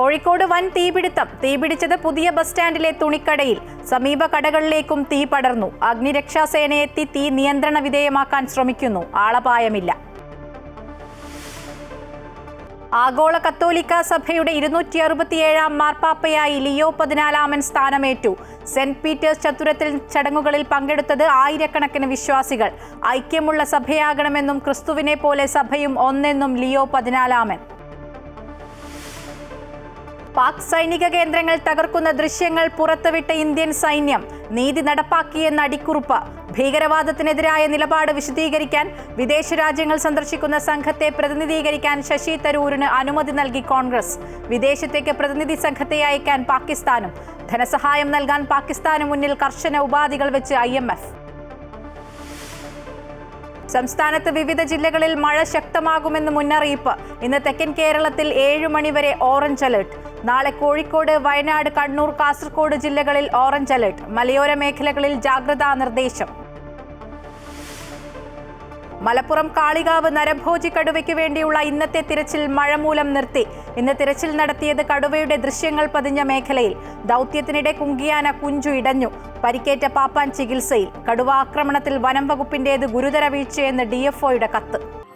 കോഴിക്കോട് വൻ തീപിടുത്തം. തീപിടിച്ചത് പുതിയ ബസ് സ്റ്റാൻഡിലെ തുണിക്കടയിൽ. സമീപ കടകളിലേക്കും തീ പടർന്നു. അഗ്നിരക്ഷാസേനയെത്തി തീ നിയന്ത്രണ വിധേയമാക്കാൻ ശ്രമിക്കുന്നു. ആളപായമില്ല. ആഗോള കത്തോലിക്ക സഭയുടെ ഇരുന്നൂറ്റി അറുപത്തിയേഴാം മാർപ്പാപ്പയായി ലിയോ പതിനാലാമൻ സ്ഥാനമേറ്റു. സെന്റ് പീറ്റേഴ്സ് ചത്തുരത്തിൽ ചടങ്ങുകളിൽ പങ്കെടുത്തത് ആയിരക്കണക്കിന് വിശ്വാസികൾ. ഐക്യമുള്ള സഭയാകണമെന്നും ക്രിസ്തുവിനെ പോലെ സഭയും ഒന്നെന്നും ലിയോ പതിനാലാമൻ. പാക് സൈനിക കേന്ദ്രങ്ങൾ തകർക്കുന്ന ദൃശ്യങ്ങൾ പുറത്തുവിട്ട ഇന്ത്യൻ സൈന്യം നീതി നടപ്പാക്കിയെന്ന അടിക്കുറിപ്പ്. ഭീകരവാദത്തിനെതിരായ നിലപാട് വിശദീകരിക്കാൻ വിദേശ രാജ്യങ്ങൾ സന്ദർശിക്കുന്ന സംഘത്തെ പ്രതിനിധീകരിക്കാൻ ശശി തരൂരിന് അനുമതി നൽകി കോൺഗ്രസ്. വിദേശത്തേക്ക് പ്രതിനിധി സംഘത്തെ അയക്കാൻ പാകിസ്ഥാനും ധനസഹായം നൽകാൻ പാകിസ്ഥാന് മുന്നിൽ കർശന ഉപാധികൾ വെച്ച് ഐ സംസ്ഥാനത്ത് വിവിധ ജില്ലകളിൽ മഴ ശക്തമാകുമെന്ന് മുന്നറിയിപ്പ്. ഇന്ന് തെക്കൻ കേരളത്തിൽ ഏഴ് മണിവരെ ഓറഞ്ച് അലർട്ട്. നാളെ കോഴിക്കോട് വയനാട് കണ്ണൂർ കാസർഗോഡ് ജില്ലകളിൽ ഓറഞ്ച് അലർട്ട്. മലയോര മേഖലകളിൽ ജാഗ്രതാ നിർദ്ദേശം. മലപ്പുറം കാളികാവ് നരഭോജി കടുവയ്ക്ക് വേണ്ടിയുള്ള ഇന്നത്തെ തിരച്ചിൽ മഴ മൂലം നിർത്തി. ഇന്ന് തിരച്ചിൽ നടത്തിയത് കടുവയുടെ ദൃശ്യങ്ങൾ പതിഞ്ഞ മേഖലയിൽ. ദൗത്യത്തിനിടെ കുങ്കിയാന കുഞ്ചു ഇടഞ്ഞു. പരിക്കേറ്റ പാപ്പാൻ ചികിത്സയിൽ. കടുവ ആക്രമണത്തിൽ വനം വകുപ്പിന്റേത് ഗുരുതര വീഴ്ചയെന്ന് ഡിഎഫ്ഒയുടെ കത്ത്.